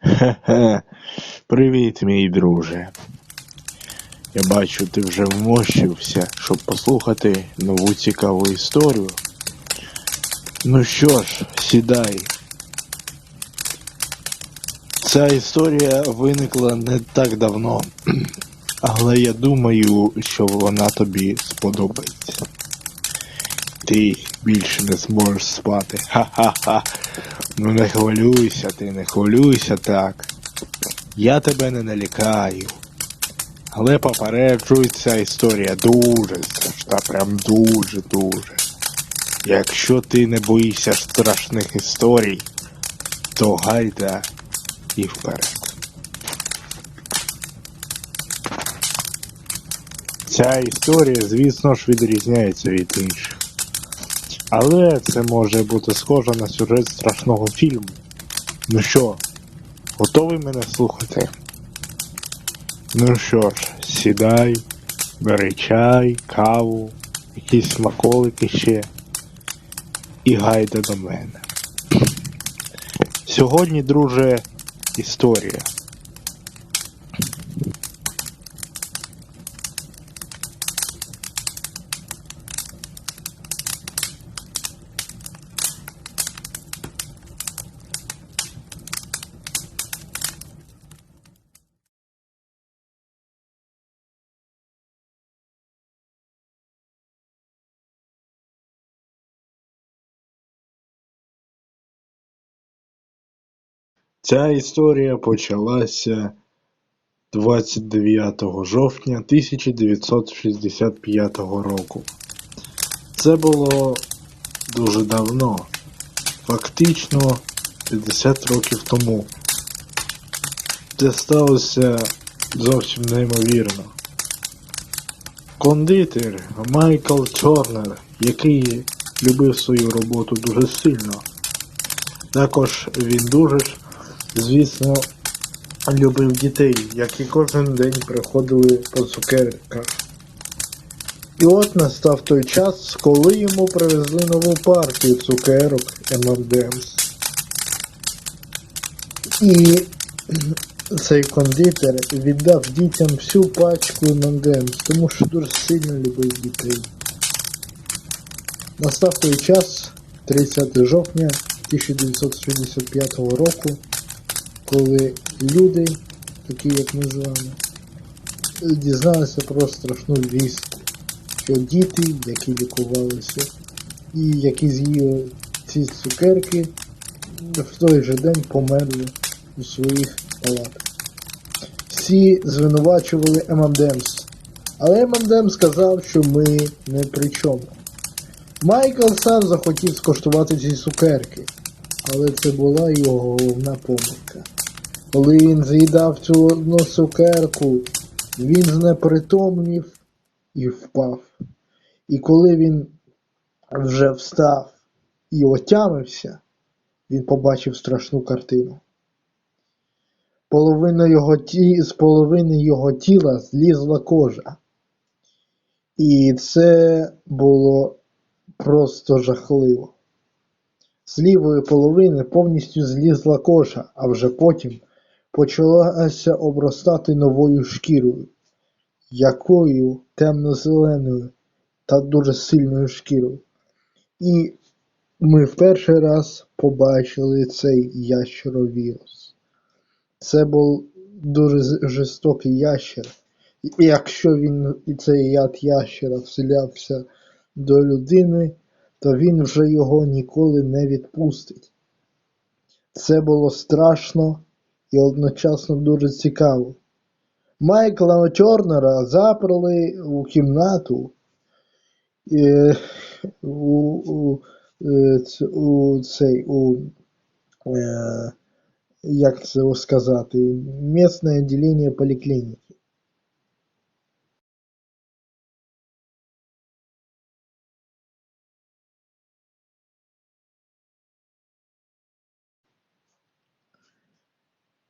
Хе-хе. Привіт, мій друже. Я бачу, ти вже вмощився, щоб послухати нову цікаву історію. Ну що ж, сідай. Ця історія виникла не так давно, але я думаю, що вона тобі сподобається. Ти більше не зможеш спати. Ха-ха-ха. Ну не хвилюйся ти, не хвилюйся так. Я тебе не налякаю. Але попереджую, ця історія дуже страшна, прям дуже-дуже. Якщо ти не боїшся страшних історій, то гайда і вперед. Ця історія, звісно ж, відрізняється від інших. Але це може бути схоже на сюжет страшного фільму. Ну що, готовий мене слухати? Ну що ж, сідай, бери чай, каву, якісь смаколики ще і гайда до мене. Сьогодні, друже, історія. Ця історія почалася 29 жовтня 1965 року. Це було дуже давно, фактично 50 років тому. Це сталося зовсім неймовірно. Кондитер Майкл Чорнер, який любив свою роботу дуже сильно. Також він дуже звісно, любив дітей, які кожен день приходили по цукерках. І от настав той час, коли йому привезли нову партію цукерок M&M's. І цей кондитер віддав дітям всю пачку M&M's, тому що дуже сильно любив дітей. Настав той час, 30 жовтня 1965 року, коли люди, такі як ми з вами, дізналися про страшну вістку, що діти, які лікувалися, і які з'їли ці цукерки, в той же день померли у своїх палатах. Всі звинувачували M&M's, але M&M's сказав, що ми не при чому. Майкл сам захотів скоштувати ці цукерки, але це була його головна помилка. Коли він з'їдав цю одну цукерку, він знепритомнів і впав. І коли він вже встав і отямився, він побачив страшну картину. Половина його ті... З половини його тіла злізла кожа. І це було просто жахливо. З лівої половини повністю злізла кожа, а вже потім почалася обростати новою шкірою, якою темно-зеленою та дуже сильною шкірою. І ми в перший раз побачили цей ящеровірус. Це був дуже жорстокий ящер. І якщо він і цей яд ящера вселявся до людини, то він вже його ніколи не відпустить. Це було страшно і одночасно дуже цікаво. Майкла Чорнера заперли у кімнату е, у, у, е, ц- у цей у е, як це сказати, місне відділення поліклініки.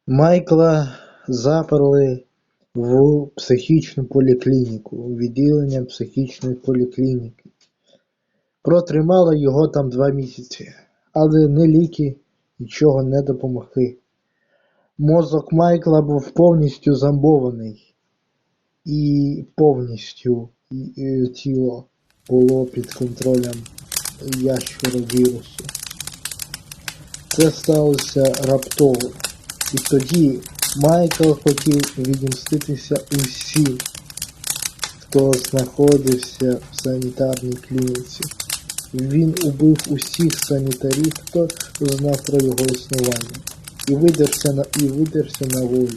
Майкла заперли в психічну поліклініку, відділення психічної поліклініки. Протримали його там два місяці, але не ліки нічого не допомогли. Мозок Майкла був повністю зомбований. І повністю тіло було під контролем ящеровірусу. Це сталося раптово. І тоді Майкл хотів відмститися усім, хто знаходився в санітарній клініці. Він убив усіх санітарів, хто знав про його існування, і видерся на, і видерся на волю.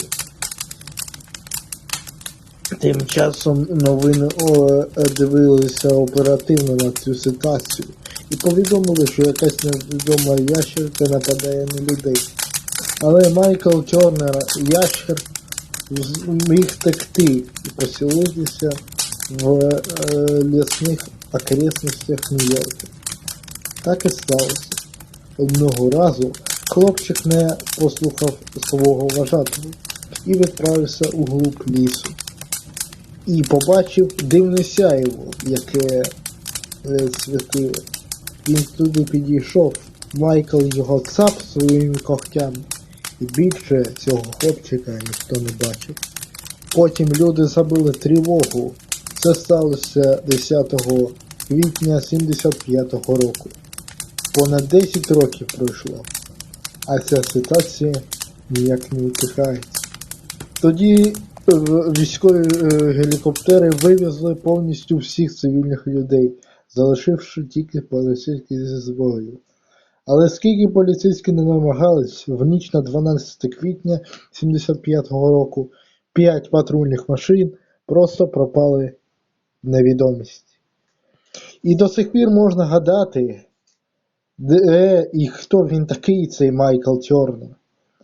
Тим часом новини дивилися оперативно на цю ситуацію і повідомили, що якась невідома ящерка нападає на людей. Але Майкл Тернер, ящер, міг втекти і поселитися в е, лісних окресностях Нью-Йорка. Так і сталося. Одного разу хлопчик не послухав свого вважатого і відправився у глуб лісу. І побачив дивне сяєво, яке е, світило. Він туди підійшов, Майкл його цап своїми когтями, і більше цього хлопчика ніхто не бачив. Потім люди забили тривогу. Це сталося 10 квітня 75-го року. Понад 10 років пройшло, а ця ситуація ніяк не утихається. Тоді е, військові е, гелікоптери вивезли повністю всіх цивільних людей, залишивши тільки поліцейські зі зброєю. Але скільки поліцейські не намагались, в ніч на 12 квітня 75-го року п'ять патрульних машин просто пропали в невідомість. І до сих пір можна гадати, де і хто він такий, цей Майкл Тернер.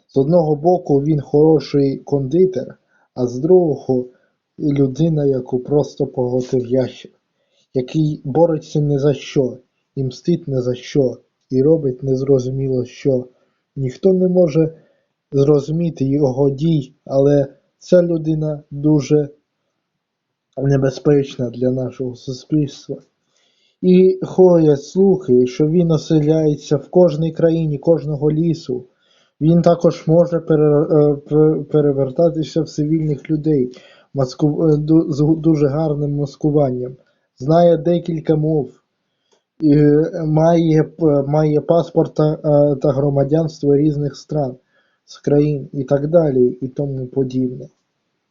З одного боку він хороший кондитер, а з другого людина, яку просто поглотив ящик, який бореться не за що, і мстить не за що, і робить незрозуміло що. Ніхто не може зрозуміти його дій, але ця людина дуже небезпечна для нашого суспільства. І ходять слухи, що він оселяється в кожній країні, кожного лісу. Він також може е, пе- перевертатися в цивільних людей маску, е, з дуже гарним маскуванням, знає декілька мов, має, має паспорт та, е, та громадянство різних стран, з країн і так далі, і тому подібне.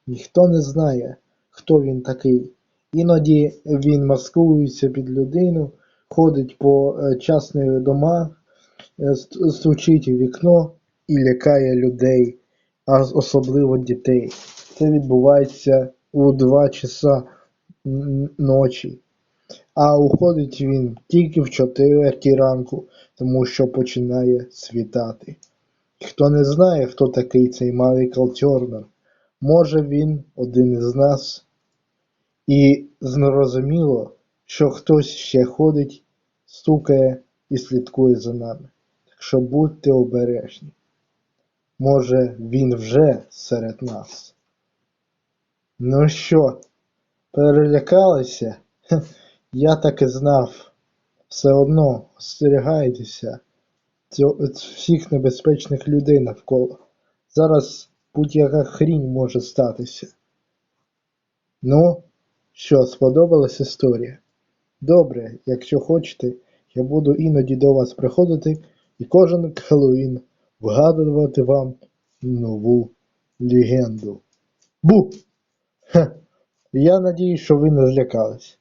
Ніхто не знає, хто він такий. Іноді він маскується під людину, ходить по е, частних домах, е, стучить у вікно і лякає людей, а особливо дітей. Це відбувається у 2 часа ночі. А уходить він тільки в 4 ранку, тому що починає світати. Хто не знає, хто такий цей Майкл Тернер, може він один із нас. І зрозуміло, що хтось ще ходить, стукає і слідкує за нами. Так що будьте обережні. Може, він вже серед нас. Ну що, перелякалися? Я так і знав. Все одно остерігайтеся всіх небезпечних людей навколо. Зараз будь-яка хрінь може статися. Ну, що, сподобалась історія? Добре, якщо хочете, я буду іноді до вас приходити і кожен Хеллоуін вгадувати вам нову легенду. Бу! Хе! Я надіюсь, що ви не злякались.